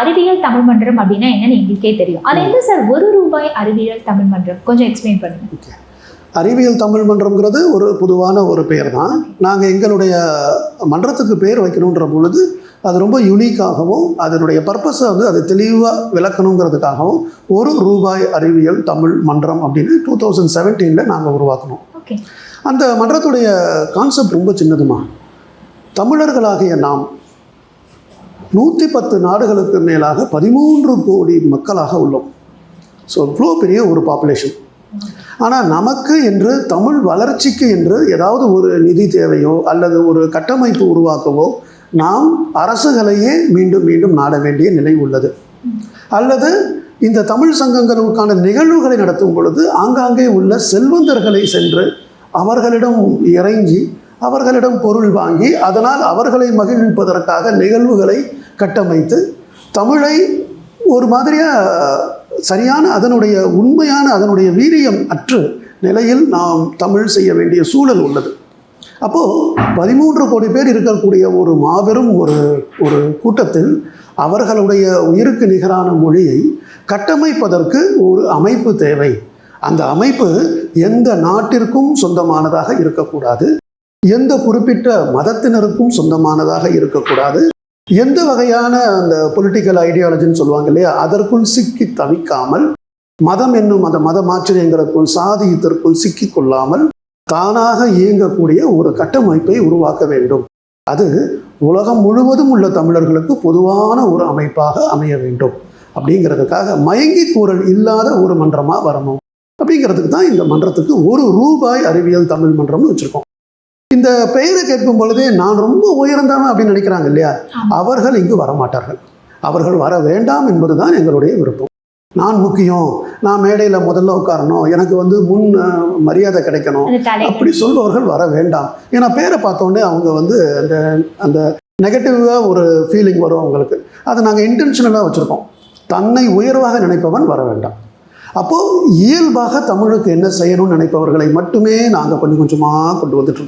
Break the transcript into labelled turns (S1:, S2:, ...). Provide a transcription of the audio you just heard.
S1: அறிவியல் தமிழ் மன்றம் அப்படின்னா என்னன்னு எங்களுக்கே தெரியும். அது என்ன சார் ஒரு ரூபாய் அறிவியல் தமிழ் மன்றம் கொஞ்சம் எக்ஸ்பிளைன் பண்ணுங்க.
S2: அறிவியல் தமிழ் மன்றம்ங்கிறது ஒரு பொதுவான ஒரு பெயர் தான் நாங்கள் எங்களுடைய மன்றத்துக்கு பேர் வைக்கணுன்ற பொழுது அது ரொம்ப யூனிக்காகவும் அதனுடைய பர்பஸை வந்து அது தெளிவாக விளக்கணுங்கிறதுக்காகவும் ஒரு ரூபாய் அறிவியல் தமிழ் மன்றம் அப்படின்னு டூ தௌசண்ட் செவன்டீனில் நாங்கள் உருவாக்கணும் அந்த மன்றத்துடைய கான்செப்ட் ரொம்ப சின்னதுமா? தமிழர்களாகிய நாம் நூற்றி பத்து நாடுகளுக்கு மேலாக பதிமூன்று கோடி மக்களாக உள்ளோம். ஸோ இவ்வளோ பெரிய ஒரு பாப்புலேஷன் ஆனால் நமக்கு என்று தமிழ் வளர்ச்சிக்கு என்று ஏதாவது ஒரு நிதி தேவையோ அல்லது ஒரு கட்டமைப்பு உருவாக்கவோ நாம் அரசுகளையே மீண்டும் மீண்டும் நாட வேண்டிய நிலை உள்ளது. அல்லது இந்த தமிழ் சங்கங்களுக்கான நிகழ்வுகளை நடத்தும் பொழுது ஆங்காங்கே உள்ள செல்வந்தர்களை சென்று அவர்களிடம் இறைஞ்சி அவர்களிடம் பொருள் வாங்கி அதனால் அவர்களை மகிழ்விப்பதற்காக நிகழ்வுகளை கட்டமைத்து தமிழை ஒரு மாதிரியாக சரியான அதனுடைய உண்மையான அதனுடைய வீரியம் அற்று நிலையில் நாம் தமிழ் செய்ய வேண்டிய சூழல் உள்ளது. அப்போது பதிமூன்று கோடி பேர் இருக்கக்கூடிய ஒரு மாபெரும் ஒரு ஒரு கூட்டத்தில் அவர்களுடைய உயிருக்கு நிகரான மொழியை கட்டமைப்பதற்கு ஒரு அமைப்பு தேவை. அந்த அமைப்பு எந்த நாட்டிற்கும் சொந்தமானதாக இருக்கக்கூடாது. எந்த குறிப்பிட்ட மதத்தினருக்கும் சொந்தமானதாக இருக்கக்கூடாது. எந்த வகையான அந்த பொலிட்டிக்கல் ஐடியாலஜின்னு சொல்லுவாங்க இல்லையா அதற்குள் சிக்கி தவிக்காமல் மதம் என்னும் அந்த மத மாற்றியங்களுக்குள் இதற்குள் சிக்கி கொள்ளாமல் தானாக இயங்கக்கூடிய ஒரு கட்டமைப்பை உருவாக்க வேண்டும். அது உலகம் முழுவதும் உள்ள தமிழர்களுக்கு பொதுவான ஒரு அமைப்பாக அமைய வேண்டும். அப்படிங்கிறதுக்காக மயங்கி கூறல் இல்லாத ஒரு மன்றமாக வரணும். அப்படிங்கிறதுக்கு தான் இந்த மன்றத்துக்கு ஒரு ரூபாய் அறிவியல் தமிழ் மன்றம்னு வச்சுருக்கோம். இந்த பெயரை கேட்கும் பொழுதே நான் ரொம்ப உயர்ந்தவன் அப்படின்னு நினைக்கிறாங்க இல்லையா. அவர்கள் இங்கு வரமாட்டார்கள். அவர்கள் வர வேண்டாம் என்பதுதான் எங்களுடைய விருப்பம். நான் முக்கியம். நான் மேடையில் முதல்ல உட்காரணும். எனக்கு வந்து முன் மரியாதை கிடைக்கணும். அப்படி சொல்பவர்கள் வர வேண்டாம். ஏன்னா பேரை பார்த்தோன்னே அவங்க வந்து அந்த அந்த நெகட்டிவாக ஒரு ஃபீலிங் வரும் அவங்களுக்கு. அதை நாங்கள் இன்டென்ஷனலாக வச்சுருக்கோம். தன்னை உயர்வாக நினைப்பவன் வர வேண்டாம். அப்போது இயல்பாக தமிழுக்கு என்ன செய்யணும்னு நினைப்பவர்களை மட்டுமே நாங்கள் கொஞ்சம் கொஞ்சமாக கொண்டு வந்துட்டு இருக்கோம்.